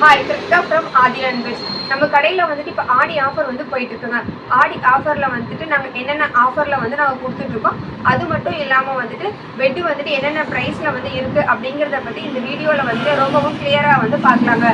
Hi Krishna from Aadhi and நம்ம கடையில் வந்துட்டு இப்போ ஆடி ஆஃபர் வந்து போயிட்டு இருக்குங்க ஆடி ஆஃபரில் வந்துட்டு நாங்கள் என்னென்ன ஆஃபரில் வந்து நாங்கள் கொடுத்துட்ருக்கோம் அது மட்டும் இல்லாமல் வந்துட்டு பெட்டு வந்துட்டு என்னென்ன ப்ரைஸில் வந்து இருக்குது அப்படிங்கிறத பற்றி இந்த வீடியோவில் வந்துட்டு ரொம்பவும் கிளியராக வந்து பார்க்கலாங்க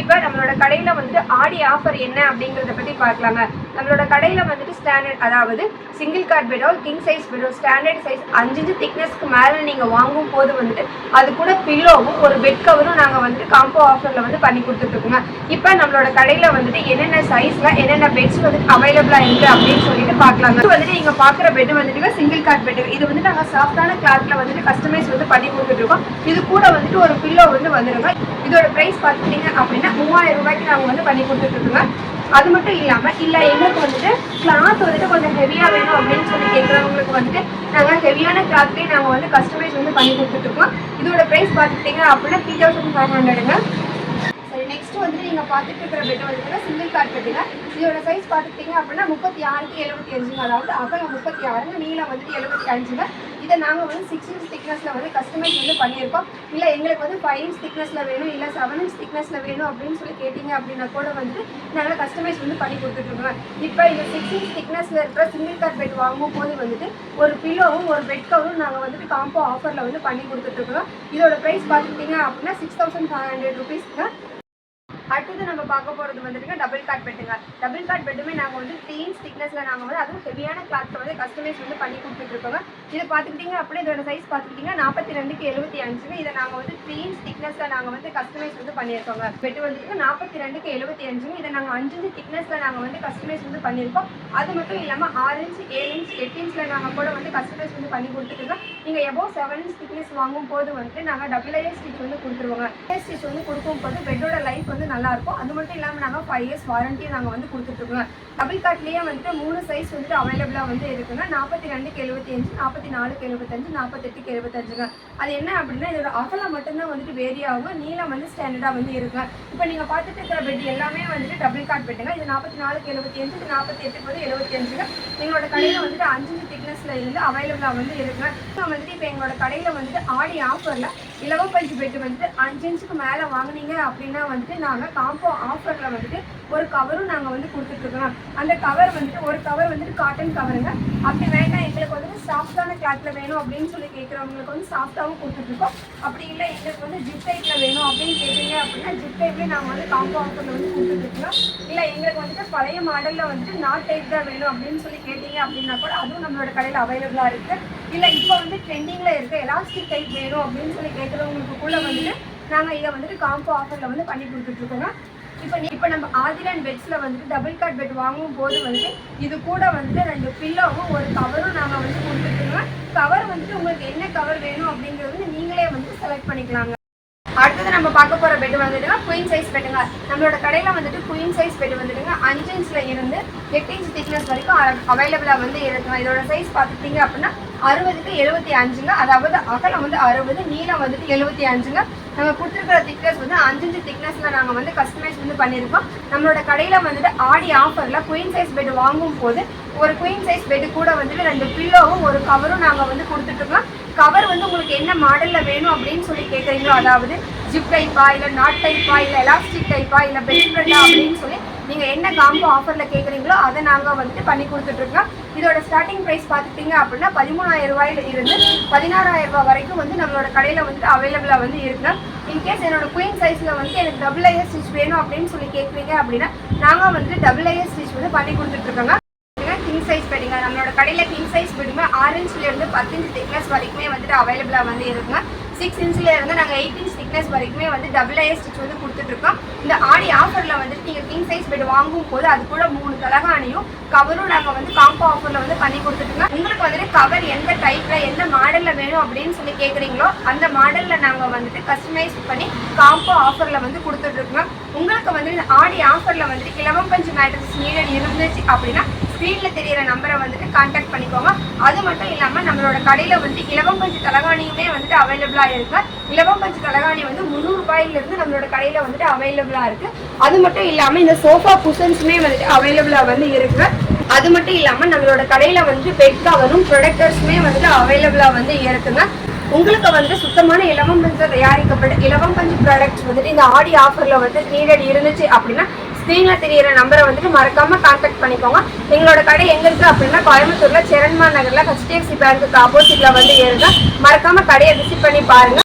இப்போ நம்மளோட கடையில் வந்துட்டு ஆடி ஆஃபர் என்ன அப்படிங்கிறத பற்றி பார்க்கலாங்க நம்மளோட கடையில் வந்துட்டு ஸ்டாண்டர்ட் அதாவது சிங்கிள் கார்ட் பெடோ கிங் சைஸ் பெடோ ஸ்டாண்டர்ட் சைஸ் அஞ்சு திக்னஸ்க்கு மேலே நீங்கள் வாங்கும் போது வந்துட்டு அது கூட பில்லோவும் ஒரு பெட் கவரும் நாங்கள் வந்துட்டு காம்போ ஆஃபரில் வந்து பண்ணி கொடுத்துட்ருக்கோங்க. இப்போ நம்மளோட கடையில் வந்துட்டு என்னென்ன சைஸில் என்னென்ன பெட்ஸ் வந்துட்டு அவைலபிளாக இருக்குது அப்படின்னு சொல்லிட்டு பார்க்கலாங்க வந்துட்டு நீங்கள் பார்க்குற பெட் வந்துட்டு சிங்கிள் கார்ட் பெட் இது வந்து நாங்கள் சாஃப்டான கிளாத்தில் வந்துட்டு கஸ்டமைஸ் வந்து பண்ணி கொடுத்துட்ருக்கோம். இது கூட வந்துட்டு ஒரு பில்லோ வந்து வந்துருங்க. இதோட ப்ரைஸ் பார்த்துட்டீங்க அப்படின்னா மூவாயிரம் ரூபாய்க்கு நாங்கள் வந்து பண்ணி கொடுத்துட்ருக்கோங்க. அது மட்டும் இல்லாமல் இல்லை எங்களுக்கு வந்துட்டு கிளாத் வந்துட்டு கொஞ்சம் ஹெவியாக வேணும் அப்படின்னு சொல்லி கேட்குறவங்களுக்கு வந்துட்டு நாங்கள் ஹெவியான கிளாத்லேயே நாங்கள் வந்து கஸ்டமைஸ் வந்து பண்ணி கொடுத்துட்ருக்கோம் இதோட ப்ரைஸ் பார்த்துட்டீங்க அப்படின்னா த்ரீ தௌசண்ட் ஃபைவ் ஹண்ட்ரடுங்க சரி நெக்ஸ்ட் வந்துட்டு நீங்கள் பார்த்துட்டு இருக்கிற பெட் வந்துட்டு சிங்கிள் கார்ட் பெட்டுங்க இதோட சைஸ் பார்த்துக்கிட்டீங்க அப்படின்னா முப்பத்தி ஆறுக்கு எழுபத்தி அஞ்சுங்க அதாவது அகலம் முப்பத்தி ஆறுங்க நீளம் வந்துட்டு எழுபத்தி அஞ்சுங்க இதை நாங்கள் வந்து சிக்ஸ் இன்ச் திக்னஸில் வந்து கஸ்டமைஸ் வந்து பண்ணியிருக்கோம். இல்லை எங்களுக்கு வந்து ஃபைவ் இன்ச் திக்னஸில் வேணும் இல்லை செவன் இன்ச் திக்னஸில் வேணும் அப்படின்னு சொல்லி கேட்டிங்க அப்படின்னா கூட வந்துட்டு நாங்கள் கஸ்டமைஸ் வந்து பண்ணி கொடுத்துட்ருக்கோம் இப்போ இந்த சிக்ஸ் இன்ச் திக்னஸில் இருக்கிற சிங்கிள் கார் பெட் வாங்கும் போது வந்துட்டு ஒரு பில்லோவும் ஒரு பெட் கவரும் நாங்கள் வந்துட்டு காம்போ ஆஃபரில் வந்து பண்ணி கொடுத்துட்ருக்கோம் இதோட ப்ரைஸ் பார்த்துக்கிட்டிங்க அப்படின்னா சிக்ஸ் தௌசண்ட் ஃபைவ் ஹண்ட்ரட் ருபீஸ்க்கு அடுத்தது நம்ம பார்க்க போகிறது வந்துட்டுங்க டபுள் கார்ட் பெட்டுங்க டபுள் கார்ட் பெட்டுமே நாங்கள் வந்து க்ளீன் ஸ்டிக்னஸில் நாங்கள் வந்து அதுவும் ஹெவியான கிளாத்தில் வந்து கஸ்டமைஸ் வந்து பண்ணி கொடுத்துட்ருக்கோங்க இதை பார்த்துக்கிட்டிங்க அப்படியே இதோட சைஸ் பார்த்துக்கிட்டிங்கன்னா நாற்பத்தி ரெண்டுக்கு எழுபத்தி அஞ்சுங்க. இதை நாங்கள் வந்து க்ளீன் ஸ்டிக்னஸில் நாங்கள் வந்து கஸ்டமைஸ் வந்து பண்ணியிருக்கோங்க. பெட்டு வந்துட்டு நாற்பத்தி ரெண்டுக்கு எழுபத்தி அஞ்சுங்க. இதை நாங்கள் அஞ்சு திக்னஸில் நாங்கள் வந்து கஸ்டமைஸ் வந்து பண்ணியிருக்கோம். அது மட்டும் இல்லாமல் ஆறு இன்ச் ஏழு இன்ச் எட்டு இன்ச்சில் நாங்கள் கூட வந்து கஸ்டமைஸ் வந்து பண்ணி கொடுத்துருக்கோம் நீங்கள் எபோ செவன் இன்ச் திக்னஸ் வாங்கும் போது வந்துட்டு நாங்கள் டபுள் ஏ ஸ்டிச் வந்து கொடுத்துருவோங்க. ஏ ஸ்டிச் வந்து கொடுக்கும் போது பெட்டோட லைஃப் வந்து நல்லா நல்லாயிருக்கும். அது மட்டும் இல்லாமல் நாங்கள் ஃபைவ் இயர்ஸ் வாரண்ட்டியும் நாங்கள் வந்து கொடுத்துட்ருக்கோங்க டபுள் கார்ட்லேயே வந்துட்டு மூணு சைஸ் வந்துட்டு அவைலபிளாக வந்து இருக்குங்க. நாற்பத்தி ரெண்டுக்கு எழுபத்தி அஞ்சு நாற்பத்தி நாலுக்கு எழுபத்தஞ்சு நாற்பத்தெட்டுக்கு எழுபத்தஞ்சுங்க அது என்ன அப்படின்னா இதோட அகலம் மட்டும்தான் வந்துட்டு வேரி ஆகும் நீளம் வந்து ஸ்டாண்டர்டாக வந்து இருக்குங்க. இப்போ நீங்கள் பார்த்துட்டு இருக்கிற பெட் எல்லாமே வந்துட்டு டபுள் கார்ட் பெட்டுங்க இது நாற்பத்தி நாலுக்கு எழுபத்தி அஞ்சு இது நாற்பத்தி எட்டுக்கு வந்து எழுபத்தி அஞ்சுங்க எங்களோட கடையில் வந்துட்டு அஞ்சு திக்னஸில் இருந்து அவைலபிளாக வந்து இருக்குங்க. வந்துட்டு இப்போ எங்களோட கடையில் வந்துட்டு ஆடி ஆஃபரில் இலவ பயிற்சி பெட்டு வந்துட்டு அஞ்சு இன்ச்சுக்கு மேலே வாங்குனீங்க அப்படின்னா வந்துட்டு நாங்கள் காம்போ ஆஃபரில் வந்துட்டு ஒரு கவரும் நாங்கள் வந்து கொடுத்துட்ருக்கோம் அந்த கவர் வந்துட்டு ஒரு கவர் வந்துட்டு காட்டன் கவருங்க அப்படி வேண்டாம் எங்களுக்கு வந்துட்டு சாஃப்டான கிளாத்தில் வேணும் அப்படின்னு சொல்லி கேட்குறவங்களுக்கு வந்து சாஃப்டாகவும் கொடுத்துட்ருக்கோம் அப்படி இல்லை எங்களுக்கு வந்து ஜிப் டைப்பில் வேணும் அப்படின்னு கேட்டீங்க அப்படின்னா ஜிப் டைப்லேயே நாங்கள் வந்து காம்போ ஆஃபரில் வந்து கொடுத்துட்ருக்கோம் இல்லை எங்களுக்கு வந்துட்டு பழைய மாடலில் வந்துட்டு நாட் டைப் தான் வேணும் அப்படின்னு சொல்லி கேட்டீங்க அப்படின்னா கூட அதுவும் நம்மளோட கடையில் அவைலபிளாக இருக்குது இல்லை இப்போ வந்து ட்ரெண்டிங்கில் இருக்க எலாஸ்டிக் டைப் வேணும் அப்படின்னு சொல்லி கேட்குறவங்களுக்குள்ளே வந்துட்டு நாங்கள் இதை வந்துட்டு காம்போ ஆஃபரில் வந்து பண்ணி கொடுத்துட்ருக்கோங்க இப்போ நீ இப்போ நம்ம ஆதிரன் பெட்ஸில் வந்துட்டு டபுள் கார்ட் பெட் வாங்கும் போது வந்துட்டு இது கூட வந்துட்டு ரெண்டு பில்லோவும் ஒரு கவரும் நாங்கள் வந்து கொடுத்துருக்கோங்க கவர் வந்துட்டு உங்களுக்கு என்ன கவர் வேணும் அப்படிங்கிறது வந்து நீங்களே வந்து செலக்ட் பண்ணிக்கலாங்க. அடுத்தது நம்ம பார்க்க போகிற பெட் வந்துட்டுங்க குயின் சைஸ் பெட்டுங்க நம்மளோட கடையில் வந்துட்டு குயின் சைஸ் பெட் வந்துட்டுங்க. அஞ்சு இன்ச்சில் இருந்து எட்டு இன்ச் திக்னஸ் வரைக்கும் அவைலபிளாக வந்து இருக்குங்க இதோட சைஸ் பார்த்துக்கிட்டிங்க அப்படின்னா அறுபதுக்கு எழுபத்தி அஞ்சுங்க. அதாவது அகலம் வந்து அறுபது நீளம் வந்துட்டு எழுபத்தி அஞ்சுங்க. நம்ம கொடுத்துருக்கிற திக்னஸ் வந்து அஞ்சு திக்னஸில் நாங்கள் வந்து கஸ்டமைஸ் வந்து பண்ணியிருக்கோம் நம்மளோட கடையில் வந்துட்டு ஆடி ஆஃபரில் குயின் சைஸ் பெட் வாங்கும் போது ஒரு குயின் சைஸ் பெட் கூட வந்துட்டு ரெண்டு பில்லோவும் ஒரு கவரும் நாங்கள் வந்து கொடுத்துட்ருக்கோம் கவர் வந்து உங்களுக்கு என்ன மாடலில் வேணும் அப்படின்னு சொல்லி கேட்குறீங்களோ அதாவது ஜிப் டைப்பா இல்லை நாட் டைப்பா இல்லை எலாஸ்டிக் டைப்பா இல்லை பெஸ்ட் ஃப்ரெண்டா அப்படின்னு சொல்லி நீங்கள் என்ன காம்போ ஆஃபரில் கேட்குறீங்களோ அதை நாங்கள் வந்துட்டு பண்ணி கொடுத்துட்ருக்கோம் இதோட ஸ்டார்டிங் ப்ரைஸ் பார்த்துட்டிங்க அப்படின்னா பதிமூணாயிரம் ரூபாயில இருந்து பதினாறாயிரம் ரூபாய் வரைக்கும் வந்து நம்மளோட கடையில் வந்துட்டு அவைலபிளாக வந்து இருக்குங்க இன்கேஸ் என்னோட குயின் சைஸில் வந்து எனக்கு டபுள் ஐயர் ஸ்டிச் வேணும் அப்படின்னு சொல்லி கேட்குறீங்க அப்படின்னா நாங்கள் வந்துட்டு டபுள் ஐயர் ஸ்டிச் வந்து பண்ணி கொடுத்துட்ருக்கோங்க கிங் சைஸ் பெட்டிங்க நம்மளோட கடையில் கிங் சைஸ் பெட்டுமே ஆறு இன்ச்ல பத்து இன்ச் திக்னஸ் வரைக்குமே வந்துட்டு அவைலபிளாக வந்து இருக்குங்க சிக்ஸ் இன்ச்ல இருந்து நாங்கள் எயிட் இன்ச் திக்னஸ் வரைக்குமே வந்து டபுள் ஏ ஸ்டிச் வந்து கொடுத்துட்ருக்கோம். இந்த ஆடி ஆஃபரில் வந்துட்டு நீங்கள் கிங் சைஸ் பெட் வாங்கும் போது அது கூட மூணு தலகாணியும் கவரும் நாங்கள் வந்து காம்போ ஆஃபரில் வந்து பண்ணி கொடுத்துட்ருக்கோம் உங்களுக்கு வந்துட்டு கவர் எந்த டைப்பில் எந்த மாடலில் வேணும் அப்படின்னு சொல்லி கேட்குறீங்களோ அந்த மாடலில் நாங்கள் வந்துட்டு கஸ்டமைஸ் பண்ணி காம்போ ஆஃபரில் வந்து கொடுத்துட்ருக்கோம். உங்களுக்கு வந்து இந்த ஆடி ஆஃபரில் வந்துட்டு இலவம் பஞ்சு மேட்ரஸ் நீடட் இருந்துச்சு அப்படின்னா ஸ்க்ரீனில் தெரியிற நம்பரை வந்துட்டு காண்டாக்ட் பண்ணிக்கோங்க. அது மட்டும் இல்லாமல் நம்மளோட கடையில் வந்து இலவம் பஞ்சு தலகாணியுமே வந்துட்டு அவைலபிளாக இருக்கு. இலவம் பஞ்சு தலகாணி வந்து முந்நூறுபாயிலிருந்து நம்மளோட கடையில் வந்துட்டு அவைலபிளாக இருக்குது அது மட்டும் இல்லாமல் இந்த சோஃபா குஷன்ஸுமே வந்துட்டு அவைலபிளாக வந்து இருக்கு. அது மட்டும் இல்லாம நம்மளோட கடையில் வந்து பெட் கவரும் ப்ரொடக்டர்ஸுமே வந்துட்டு அவைலபிளா வந்து இருக்குங்க. உங்களுக்கு வந்து சுத்தமான இலவம் பஞ்சு தயாரிக்கப்பட்ட இலவம் பஞ்சு ப்ராடக்ட்ஸ் வந்துட்டு இந்த ஆடி ஆஃபரில் வந்து நீடட் இருந்துச்சு அப்படின்னா ஸ்க்ரீன்ல தெரியிற நம்பரை வந்துட்டு மறக்காம கான்டாக்ட் பண்ணிக்கோங்க. எங்களோட கடை எங்க இருக்கு அப்படின்னா கோயம்புத்தூர்ல செரண்மா நகர்ல ஹெச்டிஎஃப்சி பேங்க்கு ஆப்போசிட்ல வந்து ஏறுங்க. மறக்காம கடையை விசிட் பண்ணி பாருங்க.